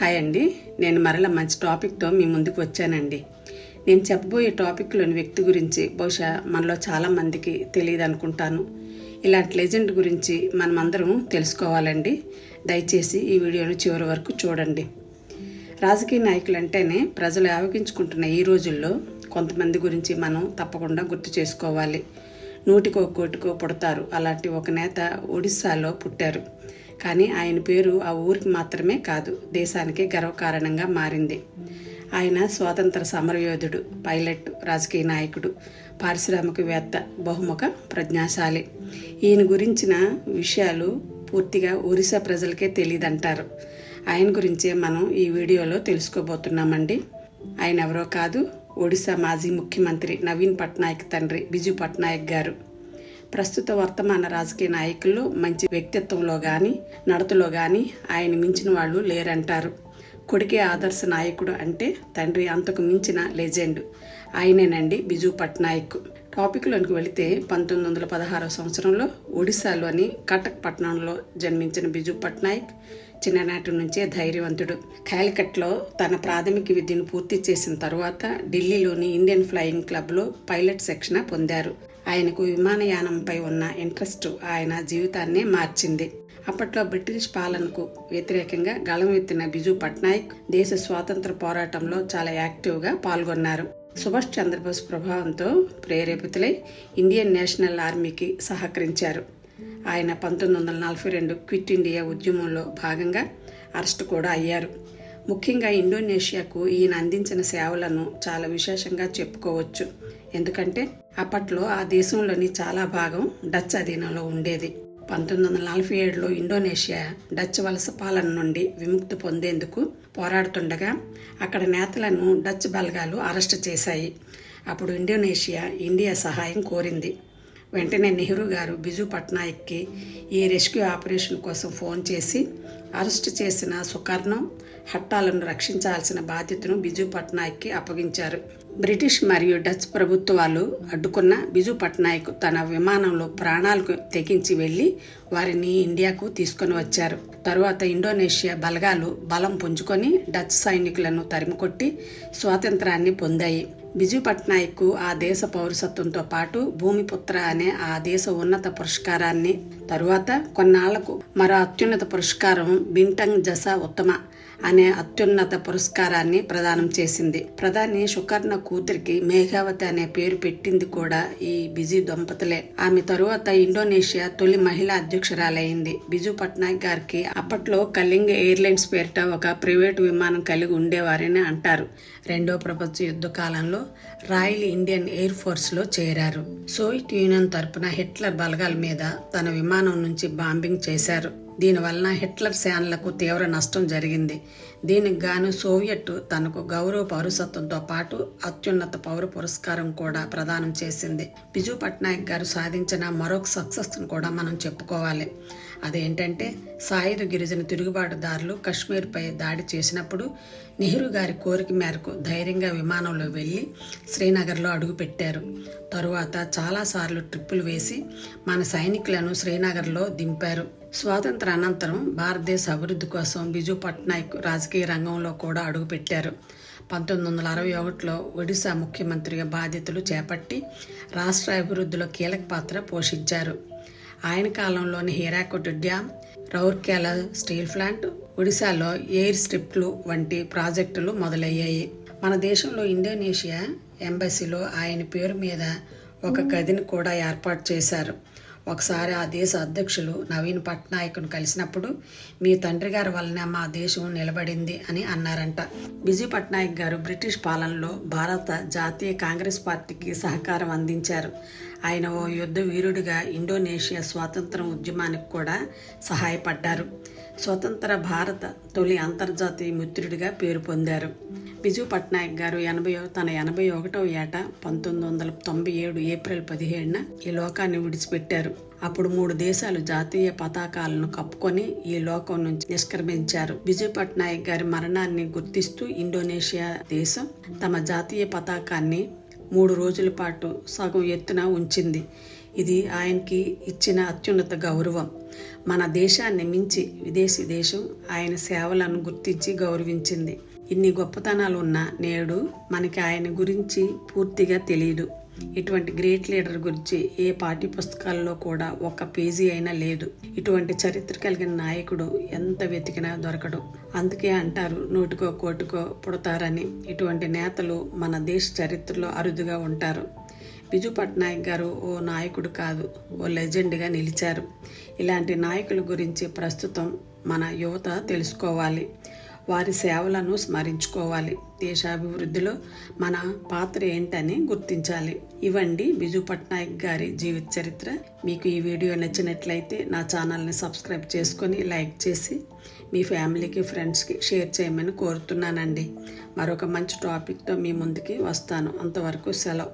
Hi అండి. నేను మరల మంచి టాపిక్తో మీ ముందుకు వచ్చానండి. నేను చెప్పబోయే టాపిక్లోని వ్యక్తి గురించి బహుశా మనలో చాలా మందికి తెలియదు అనుకుంటాను ఇలాంటి లెజెండ్ గురించి మనమందరం తెలుసుకోవాలండి. దయచేసి ఈ వీడియోను చివరి వరకు చూడండి. రాజకీయ నాయకులు అంటేనే ప్రజలు ఆవగించుకుంటున్న ఈ రోజుల్లో కొంతమంది గురించి మనం తప్పకుండా గుర్తు చేసుకోవాలి. నూటికో కోటికో పుడతారు. అలాంటి ఒక నేత ఒడిస్సాలో పుట్టారు. కానీ ఆయన పేరు ఆ ఊరికి మాత్రమే కాదు దేశానికి గర్వకారణంగా మారింది. ఆయన స్వాతంత్ర సమరయోధుడు పైలట్ రాజకీయ నాయకుడు పారిశ్రామికవేత్త బహుముఖ ప్రజ్ఞాశాలి. ఈయన గురించిన విషయాలు పూర్తిగా ఒరిస్సా ప్రజలకే తెలియదంటారు ఆయన గురించే మనం ఈ వీడియోలో తెలుసుకోబోతున్నామండి. ఆయన ఎవరో కాదు ఒడిశా మాజీ ముఖ్యమంత్రి నవీన్ పట్నాయక్ తండ్రి బిజు పట్నాయక్ గారు. ప్రస్తుత వర్తమాన రాజకీయ నాయకుల్లో మంచి వ్యక్తిత్వంలో కానీ నడతలో కానీ ఆయన మించిన వాళ్ళు లేరంటారు. కొడుకే ఆదర్శ నాయకుడు అంటే తండ్రి అంతకు మించిన లెజెండ్. ఆయనేనండి బిజు పట్నాయక్. టాపిక్లోనికి వెళితే పంతొమ్మిది వందల పదహారవ సంవత్సరంలో ఒడిశాలోని కటక్ పట్టణంలో జన్మించిన బిజు పట్నాయక్ చిన్ననాటి నుంచే ధైర్యవంతుడు. కాలికట్లో తన ప్రాథమిక విద్యను పూర్తి చేసిన తరువాత ఢిల్లీలోని ఇండియన్ ఫ్లయింగ్ క్లబ్లో పైలట్ శిక్షణ పొందారు. ఆయనకు విమానయానంపై ఉన్న ఇంట్రెస్ట్ ఆయన జీవితాన్నే మార్చింది. అప్పట్లో బ్రిటిష్ పాలనకు వ్యతిరేకంగా గళమెత్తిన బిజు పట్నాయక్ దేశ స్వాతంత్ర పోరాటంలో చాలా యాక్టివ్గా పాల్గొన్నారు. సుభాష్ చంద్రబోస్ ప్రభావంతో ప్రేరేపితులై ఇండియన్ నేషనల్ ఆర్మీకి సహకరించారు. ఆయన పంతొమ్మిది వందల నలభై రెండు క్విట్ ఇండియా ఉద్యమంలో భాగంగా అరెస్ట్ కూడా అయ్యారు. ముఖ్యంగా ఇండోనేషియాకు ఈయన అందించిన సేవలను చాలా విశేషంగా చెప్పుకోవచ్చు. ఎందుకంటే అప్పట్లో ఆ దేశంలోని చాలా భాగం డచ్ అధీనంలో ఉండేది. పంతొమ్మిది వందల నలభై ఏడులో ఇండోనేషియా డచ్ వలస పాలన నుండి విముక్తి పొందేందుకు పోరాడుతుండగా అక్కడ నేతలను డచ్ బలగాలు అరెస్ట్ చేశాయి. అప్పుడు ఇండోనేషియా ఇండియా సహాయం కోరింది. వెంటనే నెహ్రూ గారు బిజు పట్నాయక్కి ఈ రెస్క్యూ ఆపరేషన్ కోసం ఫోన్ చేసి అరెస్ట్ చేసిన సుకర్ణం హట్టాలను రక్షించాల్సిన బాధ్యతను బిజు పట్నాయక్కి అప్పగించారు. బ్రిటిష్ మరియు డచ్ ప్రభుత్వాలు అడ్డుకున్న బిజు పట్నాయక్ తన విమానంలో ప్రాణాలకు తెగించి వెళ్ళి వారిని ఇండియాకు తీసుకొని వచ్చారు. తరువాత ఇండోనేషియా బలగాలు బలం పుంజుకొని డచ్ సైనికులను తరిమికొట్టి స్వాతంత్రాన్ని పొందాయి. బిజు పట్నాయక్ ఆ దేశ పౌరసత్వంతో పాటు భూమిపుత్ర అనే ఆ దేశ ఉన్నత పురస్కారాన్ని తరువాత కొన్నాళ్ళకు మరో అత్యున్నత పురస్కారం బింటంగ్ జసా ఉత్తమ అనే అత్యున్నత పురస్కారాన్ని ప్రదానం చేసింది. ప్రధాని సుకర్ణ కూతురికి మేఘావతి అనే పేరు పెట్టింది కూడా ఈ బిజీ దంపతులే. ఆమె తరువాత ఇండోనేషియా తొలి మహిళా అధ్యక్షురాలైంది. బిజు పట్నాయక్ గారికి అప్పట్లో కళింగ ఎయిర్లైన్స్ పేరిట ఒక ప్రైవేటు విమానం కలిగి ఉండేవారని అంటారు. రెండో ప్రపంచ యుద్ధ కాలంలో రాయల్ ఇండియన్ ఎయిర్ ఫోర్స్లో చేరారు. సోవియట్ యూనియన్ తరపున హిట్లర్ బలగాల మీద తన విమానం నుంచి బాంబింగ్ చేశారు. దీనివలన హిట్లర్ సేనలకు తీవ్ర నష్టం జరిగింది. దీనికి గాను సోవియట్ తనకు గౌరవ పౌరసత్వంతో పాటు అత్యున్నత పౌర పురస్కారం కూడా ప్రదానం చేసింది. బిజు పట్నాయక్ గారు సాధించిన మరొక సక్సెస్ను కూడా మనం చెప్పుకోవాలి. అదేంటంటే సాయుధ గిరిజన తిరుగుబాటుదారులు కశ్మీర్పై దాడి చేసినప్పుడు నెహ్రూ గారి కోరిక మేరకు ధైర్యంగా విమానంలో వెళ్ళి శ్రీనగర్లో అడుగుపెట్టారు. తరువాత చాలాసార్లు ట్రిప్పులు వేసి మన సైనికులను శ్రీనగర్లో దింపారు. స్వాతంత్ర అనంతరం భారతదేశ అభివృద్ధి కోసం బిజు పట్నాయక్ రాజకీయ రంగంలో కూడా అడుగుపెట్టారు. పంతొమ్మిది వందల అరవై ఒకటిలో ఒడిశా ముఖ్యమంత్రిగా బాధ్యతలు చేపట్టి రాష్ట్ర అభివృద్ధిలో కీలక పాత్ర పోషించారు. ఆయన కాలంలోని Hirakud dam Rourkela steel plant ఒడిశాలో ఎయిర్ స్ట్రిప్లు వంటి ప్రాజెక్టులు మొదలయ్యాయి. మన దేశంలో ఇండోనేషియా ఎంబసీలో ఆయన పేరు మీద ఒక గదిని కూడా ఏర్పాటు చేశారు. ఒకసారి ఆ దేశ అధ్యక్షులు నవీన్ పట్నాయక్ను కలిసినప్పుడు మీ తండ్రి గారి వలన మా దేశం నిలబడింది అని అన్నారంట. బిజీ పట్నాయక్ గారు బ్రిటిష్ పాలనలో భారత జాతీయ కాంగ్రెస్ పార్టీకి సహకారం అందించారు. ఆయన ఓ యుద్ధ వీరుడిగా ఇండోనేషియా స్వాతంత్ర ఉద్యమానికి కూడా సహాయపడ్డారు. స్వతంత్ర భారత తొలి అంతర్జాతీయ మిత్రుడిగా పేరు పొందారు. బిజు పట్నాయక్ గారు ఎనభై తన ఎనభై ఒకటవ ఏట పంతొమ్మిది వందల తొంభై ఏడు ఏప్రిల్ పదిహేడున ఈ లోకాన్ని విడిచిపెట్టారు. అప్పుడు మూడు దేశాలు జాతీయ పతాకాలను కప్పుకొని ఈ లోకం నుంచి నిష్క్రమించారు. బిజు పట్నాయక్ గారి మరణాన్ని గుర్తిస్తూ ఇండోనేషియా దేశం తమ జాతీయ పతాకాన్ని మూడు రోజుల పాటు సగం ఎత్తున ఉంచింది. ఇది ఆయనకి ఇచ్చిన అత్యున్నత గౌరవం. మన దేశాన్ని మించి విదేశీ దేశం ఆయన సేవలను గుర్తించి గౌరవించింది. ఇన్ని గొప్పతనాలు ఉన్న నేడు మనకి ఆయన గురించి పూర్తిగా తెలియదు ఇటువంటి గ్రేట్ లీడర్ గురించి ఏ పాఠ్య పుస్తకాల్లో కూడా ఒక్క పేజీ అయినా లేదు. ఇటువంటి చరిత్ర కలిగిన నాయకుడు ఎంత వెతికినా దొరకడు. అందుకే అంటారు నోటికో కోటికో పుడతారని. ఇటువంటి నేతలు మన దేశ చరిత్రలో అరుదుగా ఉంటారు. బిజు పట్నాయక్ గారు ఓ నాయకుడు కాదు ఓ లెజెండ్గా నిలిచారు. ఇలాంటి నాయకుల గురించి ప్రస్తుతం మన యువత తెలుసుకోవాలి. వారి సేవలను స్మరించుకోవాలి. దేశాభివృద్ధిలో మన పాత్ర ఏంటని గుర్తించాలి. ఇవండి బిజు పట్నాయక్ గారి జీవిత చరిత్ర. మీకు ఈ వీడియో నచ్చినట్లయితే నా ఛానల్ని సబ్స్క్రైబ్ చేసుకొని లైక్ చేసి మీ ఫ్యామిలీకి ఫ్రెండ్స్కి షేర్ చేయమని కోరుతున్నానండి. మరొక మంచి టాపిక్తో మీ ముందుకి వస్తాను. అంతవరకు సెలవు.